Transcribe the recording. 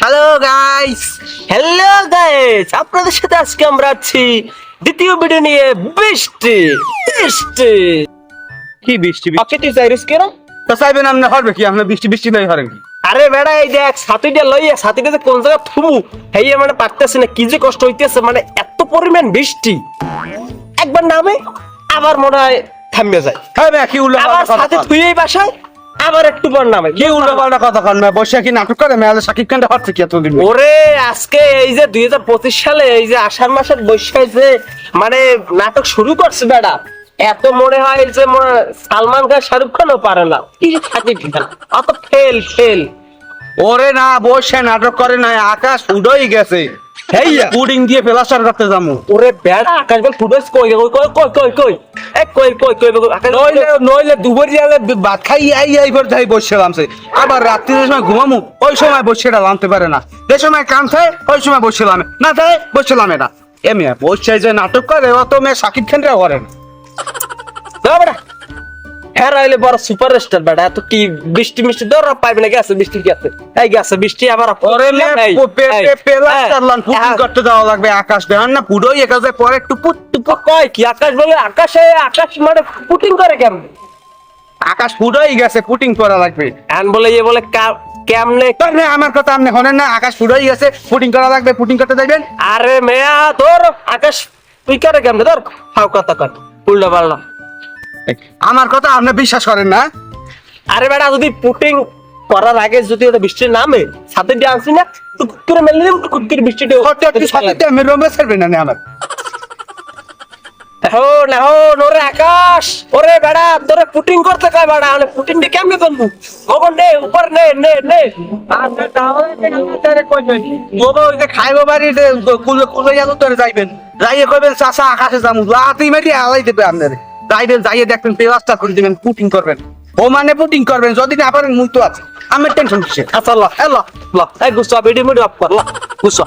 Hello guys hello guys আপনাদের সাথে আজকে আমরা আছি দ্বিতীয় ভিডিও নিয়ে বৃষ্টি। বৃষ্টি। কি বৃষ্টি? ওকে তুই চাইরিস কেন? তো চাইবেন আপনি হরবে কি? আপনি বৃষ্টি বৃষ্টি নাই হরেন কি? আরে বেড়া এই দেখ ছাতিটা লইয়া ছাতিটা যে কোন জায়গা থুবু হেইয়া মানে পারতেছে না কি যে কষ্ট হইতেছে মানে এত পরিমাণ বৃষ্টি। একবার নামে আবার মনে হয় থামিয়ে যায়। হ্যাঁ ভাই, কি উল্টো আবার সাথে থুয়েই বাসায় আবার একটু পর নামে কি উল্টো পাল্টা কথা কন বসে কি নাটক করে? মেয়ালে সাকিব খানটা হচ্ছে কি এতদিন ওরে আজকে এই যে দুই সালে এই যে আষাঢ় মাসের বৈশাখ যে মানে নাটক শুরু করছে বেড়া এত মনে হয় যে মনে- সালমান খান শাহরুখ খানও পারে না। কি থাকে অত ফেল ফেল ওরে না বসে নাটক করে না আকাশ উড়ই গেছে। হেইয়া। পুডিং দিয়ে প্লাস্টার করতে যাব ওরে বেড়া আকাশ বল ফুটেজ কই কই কই কই কই কই? এ কই কই কই কই আকাশ নইলে নইলে দুপুরে আলে ভাত খাই আই আই করে যাই বসছিলাম সে আবার রাত্রির সময় ঘুমামু ওই সময় বসেটা লামতে পারে না। যে সময় কাম থাকে ওই সময় বসছিলাম না থাকে বসছিলাম এটা এ মেয়ে বসছে যে নাটক করে অত মেয়ে সাকিব খানরা করেন না। হ্যাঁ রাইলে বড় সুপারস্টার বেড়া এত কি বৃষ্টি মিষ্টি? দর পাইবে না গেছে বৃষ্টি গেছে এই গেছে বৃষ্টি আবার ওরে হ্যাঁ। করতে যাওয়া লাগবে আকাশ দেখান না পুরোই একাজে পরে টুপুট টুপুট কয় কি আকাশ বলে? আকাশে আকাশ মানে পুটিং করে কেমন? আকাশ পুরোই গেছে পুটিং করা লাগবে। এন বলে ইয়ে বলে কেমনে তার মানে আমার কথা আপনি হনেন না আকাশ পুরোই গেছে পুটিং করা লাগবে পুটিং করতে যাবেন আরে মেয়া তোর আকাশ তুই করে কেমনে? তোর হাও কথা কর উল্টা পাল্টা। আমার কথা আপনি বিশ্বাস করেন না? আরে বেটা যদি পুটিং করার আগে যদি ওটা বৃষ্টি নামে সাথে দিয়ে আনছি না তো কুকুরে মেলে দিম কুকুর বৃষ্টিটা সাথে আমি রোমে ছাড়বেন না আমার। হো না হো ওরে আকাশ। ওরে বেড়া তোরে পুটিং করতে কয় বেড়া মানে পুটিং দিয়ে কেমনে করব? খবর নে উপর নে নে নে। বাবা ওই যে খাইবো বাড়ি কুলে কুলে গেল তোরে যাইবেন। যাইয়ে কইবেন চাচা আকাশে যামু। লাতি মেরি আলাই দেবে আপনারে। যাইবেন যাইয়ে দেখবেন প্লাস্টার করে দিবেন পুটিং করবেন। ও মানে পুটিং করবেন, যদি না পারেন মুই তো আছে। আমার টেনশন কিসে আচ্ছা আল্লাহ আল্লাহ আল্লাহ। এই গুসা, বেডি মুডি অফ কর ল গুসা।